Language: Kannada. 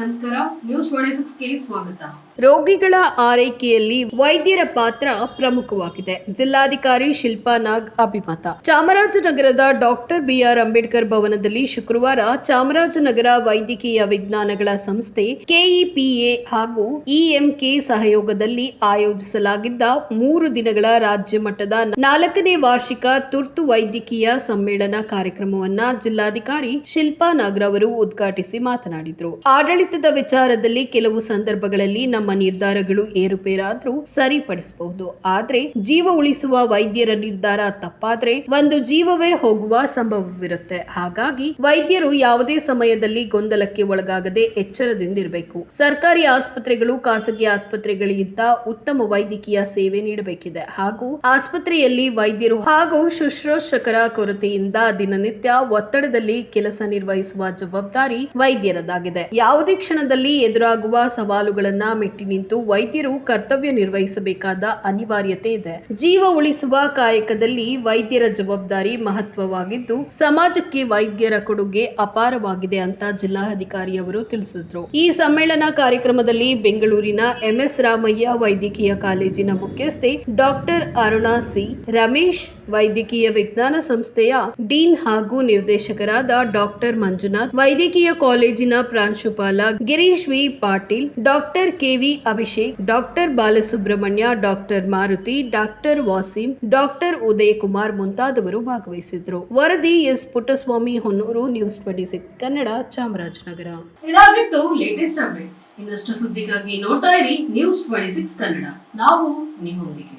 ನಮಸ್ಕಾರ ನ್ಯೂಸ್ ಕೆ ಸ್ವಾಗತ. ರೋಗಿಗಳ ಆರೈಕೆಯಲ್ಲಿ ವೈದ್ಯರ ಪಾತ್ರ ಪ್ರಮುಖವಾಗಿದೆ. ಜಿಲ್ಲಾಧಿಕಾರಿ ಶಿಲ್ಪಾ ನಾಗ್ ಅಭಿಮತ. ಚಾಮರಾಜನಗರದ ಡಾಕ್ಟರ್ ಬಿಆರ್ ಅಂಬೇಡ್ಕರ್ ಭವನದಲ್ಲಿ ಶುಕ್ರವಾರ ಚಾಮರಾಜನಗರ ವೈದ್ಯಕೀಯ ವಿಜ್ಞಾನಗಳ ಸಂಸ್ಥೆ ಕೆಇಪಿಎ ಹಾಗೂ ಇಎಂಕೆ ಸಹಯೋಗದಲ್ಲಿ ಆಯೋಜಿಸಲಾಗಿದ್ದ ಮೂರು ದಿನಗಳ ರಾಜ್ಯ ಮಟ್ಟದ ನಾಲ್ಕನೇ ವಾರ್ಷಿಕ ತುರ್ತು ವೈದ್ಯಕೀಯ ಸಮ್ಮೇಳನ ಕಾರ್ಯಕ್ರಮವನ್ನ ಜಿಲ್ಲಾಧಿಕಾರಿ ಶಿಲ್ಪಾ ನಾಗ್ರವರು ಉದ್ಘಾಟಿಸಿ ಮಾತನಾಡಿದರು. ಆಡಳಿತದ ವಿಚಾರದಲ್ಲಿ ಕೆಲವು ಸಂದರ್ಭಗಳಲ್ಲಿ ನಮ್ಮ ನಿರ್ಧಾರಗಳು ಏರುಪೇರಾದ್ರೂ ಸರಿಪಡಿಸಬಹುದು. ಆದ್ರೆ ಜೀವ ಉಳಿಸುವ ವೈದ್ಯರ ನಿರ್ಧಾರ ತಪ್ಪಾದ್ರೆ ಒಂದು ಜೀವವೇ ಹೋಗುವ ಸಂಭವವಿರುತ್ತೆ. ಹಾಗಾಗಿ ವೈದ್ಯರು ಯಾವುದೇ ಸಮಯದಲ್ಲಿ ಗೊಂದಲಕ್ಕೆ ಒಳಗಾಗದೆ ಎಚ್ಚರದಿಂದಿರಬೇಕು. ಸರ್ಕಾರಿ ಆಸ್ಪತ್ರೆಗಳು, ಖಾಸಗಿ ಆಸ್ಪತ್ರೆಗಳಿಗಿಂತ ಉತ್ತಮ ವೈದ್ಯಕೀಯ ಸೇವೆ ನೀಡಬೇಕಿದೆ. ಹಾಗೂ ಆಸ್ಪತ್ರೆಯಲ್ಲಿ ವೈದ್ಯರು ಹಾಗೂ ಶುಶ್ರೂಷಕರ ಕೊರತೆಯಿಂದ ದಿನನಿತ್ಯ ಒತ್ತಡದಲ್ಲಿ ಕೆಲಸ ನಿರ್ವಹಿಸುವ ಜವಾಬ್ದಾರಿ ವೈದ್ಯರದಾಗಿದೆ. ಯಾವುದೇ ಕ್ಷಣದಲ್ಲಿ ಎದುರಾಗುವ ಸವಾಲುಗಳನ್ನ ಮೆಟ್ಟಿ ನಿಂತು ವೈದ್ಯರು ಕರ್ತವ್ಯ ನಿರ್ವಹಿಸಬೇಕಾದ ಅನಿವಾರ್ಯತೆ ಇದೆ. ಜೀವ ಉಳಿಸುವ ಕಾಯಕದಲ್ಲಿ ವೈದ್ಯರ ಜವಾಬ್ದಾರಿ ಮಹತ್ವವಾಗಿದ್ದು, ಸಮಾಜಕ್ಕೆ ವೈದ್ಯರ ಕೊಡುಗೆ ಅಪಾರವಾಗಿದೆ ಅಂತ ಜಿಲ್ಲಾಧಿಕಾರಿಯವರು ತಿಳಿಸಿದ್ರು. ಈ ಸಮ್ಮೇಳನ ಕಾರ್ಯಕ್ರಮದಲ್ಲಿ ಬೆಂಗಳೂರಿನ ಎಂಎಸ್ ರಾಮಯ್ಯ ವೈದ್ಯಕೀಯ ಕಾಲೇಜಿನ ಮುಖ್ಯಸ್ಥೆ ಡಾಕ್ಟರ್ ಅರುಣಾ ಸಿ, ರಮೇಶ್ ವೈದ್ಯಕೀಯ ವಿಜ್ಞಾನ ಸಂಸ್ಥೆಯ ಡೀನ್ ಹಾಗೂ ನಿರ್ದೇಶಕರಾದ ಡಾಕ್ಟರ್ ಮಂಜುನಾಥ್ ವೈದ್ಯಕೀಯ ಕಾಲೇಜಿನ ಪ್ರಾಂಶುಪಾಲ Girish V. Patil, doctor KV Abhishek, doctor Balasubramanya, doctor Maruti, doctor Wasim, doctor Uday Kumar ಮುಂತಾದವರು ಭಾಗವಹಿಸಿದ್ರು. ವರದಿ S. Puttaswamy, Honnur, news twenty six, Kannada, Chamarajanagar. ಇದಾಗಿತ್ತು ಲೇಟೆಸ್ಟ್ ಅಪ್ಡೇಟ್ಸ್ ಇನ್ನಷ್ಟು ಸುದ್ದಿಗಾಗಿ ನೋಡ್ತಾ ಇರಿ ನ್ಯೂಸ್ ಟ್ವೆಂಟಿ ಸಿಕ್ಸ್ ಕನ್ನಡ. ನಾವು ನಿಮ್ಮೊಂದಿಗೆ.